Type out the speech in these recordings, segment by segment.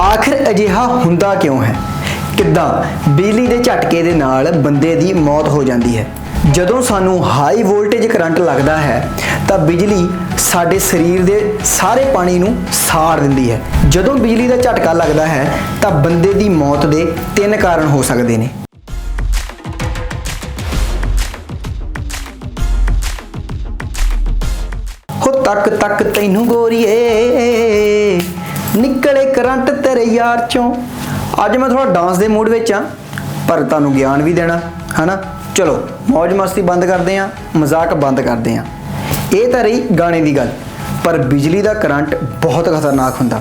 ਆਖਿਰ ਅਜਿਹਾ ਹੁੰਦਾ ਕਿਉਂ ਹੈ? ਕਿੱਦਾਂ ਬਿਜਲੀ ਦੇ ਝਟਕੇ ਦੇ ਨਾਲ ਬੰਦੇ ਦੀ ਮੌਤ ਹੋ ਜਾਂਦੀ ਹੈ? ਜਦੋਂ ਸਾਨੂੰ ਹਾਈ ਵੋਲਟੇਜ ਕਰੰਟ ਲੱਗਦਾ ਹੈ, ਤਾਂ ਬਿਜਲੀ ਸਾਡੇ ਸਰੀਰ ਦੇ ਸਾਰੇ ਪਾਣੀ ਨੂੰ ਸਾੜ ਦਿੰਦੀ ਹੈ। ਜਦੋਂ ਬਿਜਲੀ ਦਾ ਝਟਕਾ ਲੱਗਦਾ ਹੈ, ਤਾਂ ਬੰਦੇ ਦੀ ਮੌਤ ਦੇ ਤਿੰਨ ਕਾਰਨ ਹੋ ਸਕਦੇ ਨੇ। ਹੋ ਤੱਕ ਤੱਕ ਤੈਨੂੰ ਗੋਰੀਏ। ਨਿਕਲੇ ਕਰੰਟ ਤੇਰੇ ਯਾਰ ਚੋਂ। ਅੱਜ ਮੈਂ ਥੋੜਾ ਡਾਂਸ ਦੇ ਮੂਡ ਵਿੱਚ ਆ, ਪਰ ਤੁਹਾਨੂੰ ਗਿਆਨ ਵੀ ਦੇਣਾ, ਹਨਾ? ਚਲੋ ਮौज ਮਸਤੀ ਬੰਦ ਕਰਦੇ ਆ, ਮਜ਼ਾਕ ਬੰਦ ਕਰਦੇ ਆ। ਇਹ ਤਾਂ ਰਹੀ ਗਾਣੇ ਦੀ ਗੱਲ, ਪਰ ਬਿਜਲੀ ਦਾ ਕਰੰਟ ਬਹੁਤ ਖਤਰਨਾਕ ਹੁੰਦਾ।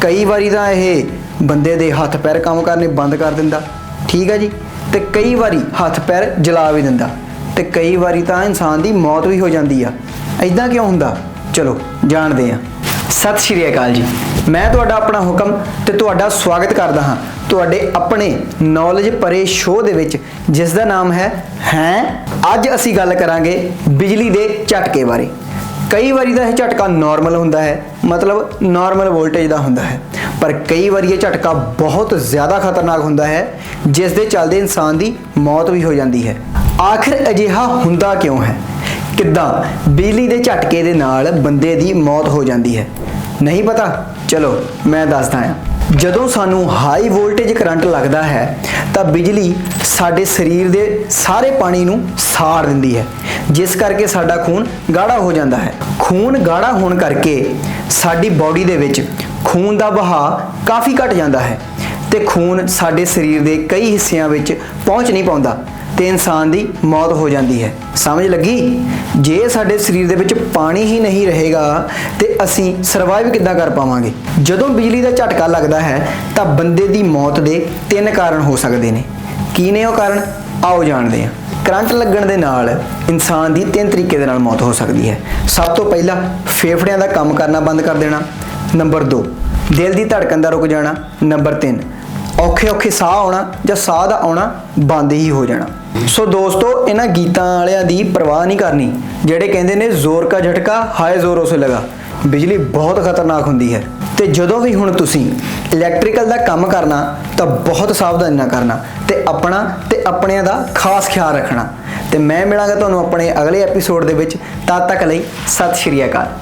ਕਈ ਵਾਰੀ ਤਾਂ ਇਹ ਬੰਦੇ ਦੇ ਹੱਥ ਪੈਰ ਕੰਮ ਕਰਨੇ ਬੰਦ ਕਰ ਦਿੰਦਾ, ਠੀਕ ਹੈ ਜੀ? ਤੇ ਕਈ ਵਾਰੀ ਹੱਥ ਪੈਰ ਜਲਾ ਵੀ ਦਿੰਦਾ, ਤੇ ਕਈ ਵਾਰੀ ਤਾਂ ਇਨਸਾਨ ਦੀ ਮੌਤ ਵੀ ਹੋ ਜਾਂਦੀ ਆ। ਐਦਾਂ ਕਿਉਂ ਹੁੰਦਾ? ਚਲੋ, ਜਾਣਦੇ ਆ। ਸਤਿ ਸ਼੍ਰੀ ਅਕਾਲ ਜੀ। ਮੈਂ ਤੁਹਾਡਾ ਆਪਣਾ ਹੁਕਮ ਤੇ ਤੁਹਾਡਾ ਸਵਾਗਤ ਕਰਦਾ ਹਾਂ। ਤੁਹਾਡੇ ਆਪਣੇ ਨੌਲੇਜ ਭਰੇ ਸ਼ੋਅ ਦੇ ਵਿੱਚ ਜਿਸ ਦਾ ਨਾਮ ਹੈ ਹੈ? ਅੱਜ ਅਸੀਂ ਗੱਲ ਕਰਾਂਗੇ ਬਿਜਲੀ ਦੇ ਝਟਕੇ ਬਾਰੇ। ਕਈ ਵਾਰੀ ਤਾਂ ਇਹ ਝਟਕਾ ਨਾਰਮਲ ਹੁੰਦਾ ਹੈ, ਮਤਲਬ ਨਾਰਮਲ ਵੋਲਟੇਜ ਦਾ ਹੁੰਦਾ ਹੈ। ਪਰ ਕਈ ਵਾਰੀ ਇਹ ਝਟਕਾ ਬਹੁਤ ਜ਼ਿਆਦਾ ਖਤਰਨਾਕ ਹੁੰਦਾ ਹੈ ਜਿਸ ਦੇ ਚੱਲਦੇ ਇਨਸਾਨ ਦੀ ਮੌਤ ਵੀ ਹੋ ਜਾਂਦੀ ਹੈ। ਆਖਿਰ ਅਜਿਹਾ ਹੁੰਦਾ ਕਿਉਂ ਹੈ? ਕਿੱਦਾਂ ਬਿਜਲੀ ਦੇ ਝਟਕੇ ਦੇ ਨਾਲ ਬੰਦੇ ਦੀ ਮੌਤ ਹੋ ਜਾਂਦੀ ਹੈ? ਨਹੀਂ ਪਤਾ? ਚਲੋ, ਮੈਂ ਦੱਸਦਾ ਹਾਂ। ਜਦੋਂ ਸਾਨੂੰ ਹਾਈ ਵੋਲਟੇਜ ਕਰੰਟ ਲੱਗਦਾ ਹੈ, ਤਾਂ ਬਿਜਲੀ ਸਾਡੇ ਸਰੀਰ ਦੇ ਸਾਰੇ ਪਾਣੀ ਨੂੰ ਸਾੜ ਦਿੰਦੀ ਹੈ। ਜਿਸ ਕਰਕੇ ਸਾਡਾ ਖੂਨ ਗਾੜਾ ਹੋ ਜਾਂਦਾ ਹੈ। ਖੂਨ ਗਾੜਾ ਹੋਣ ਕਰਕੇ ਸਾਡੀ ਬਾਡੀ ਦੇ ਵਿੱਚ ਖੂਨ ਦਾ ਵਹਾਅ ਕਾਫੀ ਘਟ ਜਾਂਦਾ ਹੈ ਤੇ ਖੂਨ ਸਾਡੇ ਸਰੀਰ ਦੇ ਕਈ ਹਿੱਸਿਆਂ ਵਿੱਚ ਪਹੁੰਚ ਨਹੀਂ ਪਾਉਂਦਾ। ਤੇ ਇਨਸਾਨ ਦੀ ਮੌਤ ਹੋ ਜਾਂਦੀ ਹੈ। ਸਮਝ ਲੱਗੀ? ਜੇ ਸਾਡੇ ਸਰੀਰ ਦੇ ਵਿੱਚ ਪਾਣੀ ਹੀ ਨਹੀਂ ਰਹੇਗਾ, ਤੇ ਅਸੀਂ ਸਰਵਾਈਵ ਕਿੱਦਾਂ ਕਰ ਪਾਵਾਂਗੇ? ਜਦੋਂ ਬਿਜਲੀ ਦਾ ਝਟਕਾ ਲੱਗਦਾ ਹੈ, ਤਾਂ ਬੰਦੇ ਦੀ ਮੌਤ ਦੇ ਤਿੰਨ ਕਾਰਨ ਹੋ ਸਕਦੇ ਨੇ। ਕੀ ਨੇ ਉਹ ਕਾਰਨ? ਆਓ ਜਾਣਦੇ ਹਾਂ। ਕਰੰਟ ਲੱਗਣ ਦੇ ਨਾਲ ਇਨਸਾਨ ਦੀ ਤਿੰਨ ਤਰੀਕੇ ਦੇ ਨਾਲ ਮੌਤ ਹੋ ਸਕਦੀ ਹੈ। ਸਭ ਤੋਂ ਪਹਿਲਾਂ ਫੇਫੜਿਆਂ ਦਾ ਕੰਮ ਕਰਨਾ ਬੰਦ ਕਰ ਦੇਣਾ। ਨੰਬਰ 2 ਦਿਲ ਦੀ ਧੜਕਣ ਦਾ ਰੁਕ ਜਾਣਾ। ਨੰਬਰ 3 ਔਖੇ ਔਖੇ ਸਾਹ ਆਉਣਾ ਜਾਂ ਸਾਹ ਦਾ ਆਉਣਾ ਬੰਦ ਹੀ ਹੋ ਜਾਣਾ। ਸੋ ਦੋਸਤੋ, ਇਹਨਾਂ ਗੀਤਾਂ ਵਾਲਿਆਂ ਦੀ ਪਰਵਾਹ ਨਹੀਂ ਕਰਨੀ। ਜਿਹੜੇ ਕਹਿੰਦੇ ਨੇ, ਜ਼ੋਰ ਕਾ ਝਟਕਾ, ਹਾਏ ਜ਼ੋਰੋਂ ਸੇ ਲਗਾ। ਬਿਜਲੀ ਬਹੁਤ ਖਤਰਨਾਕ ਹੁੰਦੀ ਹੈ। ਤੇ ਜਦੋਂ ਵੀ ਹੁਣ ਤੁਸੀਂ ਇਲੈਕਟ੍ਰੀਕਲ ਦਾ ਕੰਮ ਕਰਨਾ, ਤਾਂ ਬਹੁਤ ਸਾਵਧਾਨੀ ਨਾਲ ਕਰਨਾ ਤੇ ਆਪਣਾ ਤੇ ਆਪਣਿਆਂ ਦਾ ਖਾਸ ਖਿਆਲ ਰੱਖਣਾ। ਤੇ ਮੈਂ ਮਿਲਾਂਗਾ ਤੁਹਾਨੂੰ ਆਪਣੇ ਅਗਲੇ ਐਪੀਸੋਡ ਦੇ ਵਿੱਚ। ਤਦ ਤੱਕ ਲਈ ਸਤਿ ਸ਼੍ਰੀ ਅਕਾਲ।